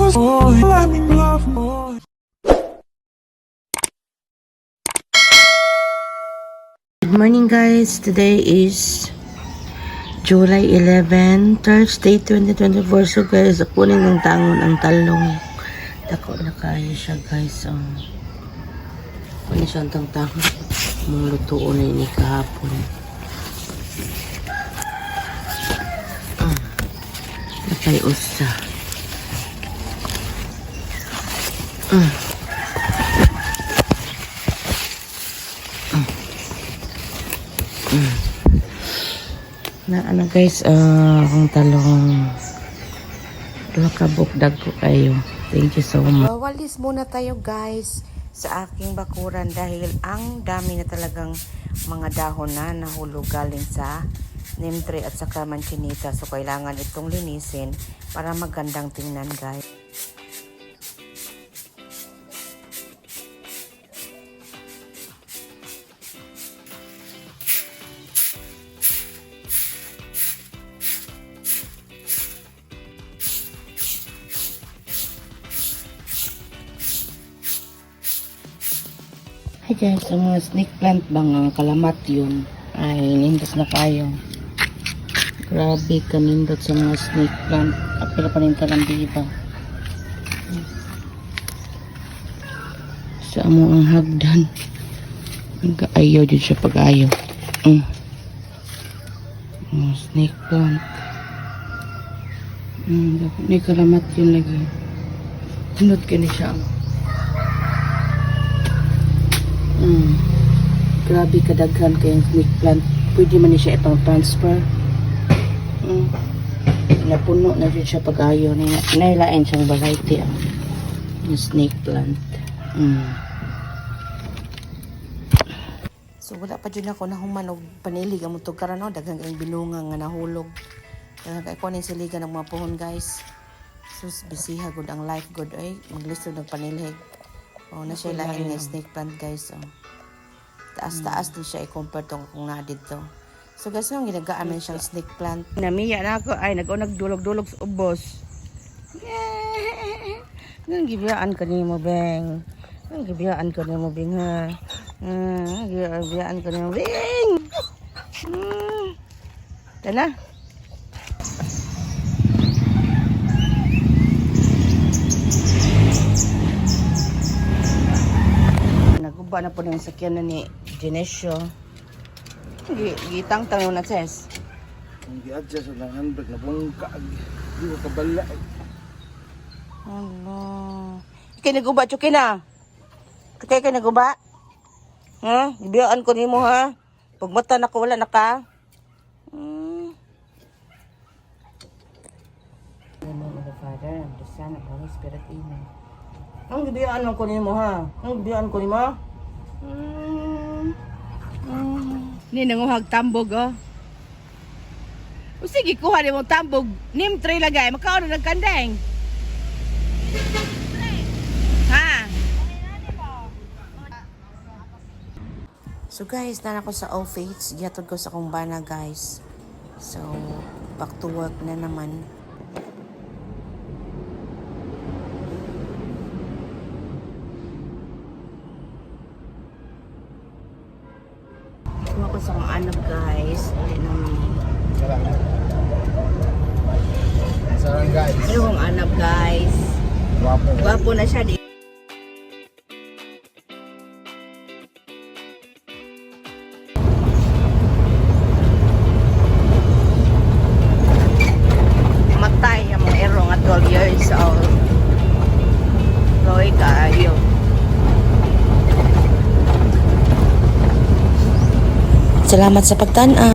was boy, let me love boy. Good morning guys. Today is July 11, Thursday 2024. So guys, kunin ng tangon ang talong. Dako na kayo siya guys. Um, kunin siya ang tangon. Mga lutuon na ini kahapon. Ah, napay usa. Ah. na ano guys ah kung talong lakabok ko kayo thank you so much Wawalis muna tayo guys sa aking bakuran dahil ang dami na talagang mga dahon na nahulog galing sa neem tree at saka manchinita. So kailangan itong linisin para magandang tingnan guys. Hi guys, ang mga snake plant bang ang kalamat yun ay nindot na kayo. Grabe kanindot sa mga snake plant. Apila pa rin talang biba. Sa amo ang hagdan. Nag-ayaw din siya pag-ayaw. Mm. Oh, snake plant. Mm, dapat may kalamat yun lagi. Sunod ka ni siya. Mm. Grabe kadaghan kayong snake plant. Pwede man siya itong transfer. Mm. Napuno na dyan siya pag-ayaw. Nay- Nailain siyang variety ah. Yung snake plant. Mm. So wala pa dyan ako nahuman og panilig ang mutog karon no daghang kayong binunga nga nahulog. Daghang kay kunin siligan ng mga puhon guys. Sus bisiha gud ang life good ay maglisod ng panilhig. Oh na siya lain nga snake plant guys oh. Taas-taas din siya i-compare tong kung na dito. So guys, nung ginagaan man siyang snake plant. Namiya na ako. Ay, nag-unag dulog-dulog sa ubos. Nang gibiyaan ka ni mo, Beng. Nang gibiyaan ka ni mo, Beng, ha? Hmm, gibiyaan ka ni mo, Beng! Hmm. Tala. Naguba na po ng sakyan na ni Genesio. Gitang-tang na, Ses. Ang gi-adjust sa lang handbrake na bungka. Di ko kabala. Allah. Ikay naguba, chukin na. Ikay kay naguba. Ha? Ibiyaan ko nimo ha. Pag mata na ko, wala na ka. Hmm. In the name of the Father, and the Son, and the Holy Spirit, Amen. Ang gibiyaan ko nimo ha. Ang gibiyaan ko nimo. Hmm. Hmm. Ni nanguhag tambog oh. O sige, kuha ni mo tambog. Nim tray lagay. Makaon na nagkandeng. Ha? So guys, na ako sa office. Gihatod ko sa kong bana guys. So, back to work na naman. Kuha ko sa kong anak guys. Sarang guys. Ano kong anak guys? Wapo. Gwapo na siya di. Salamat sa pagtan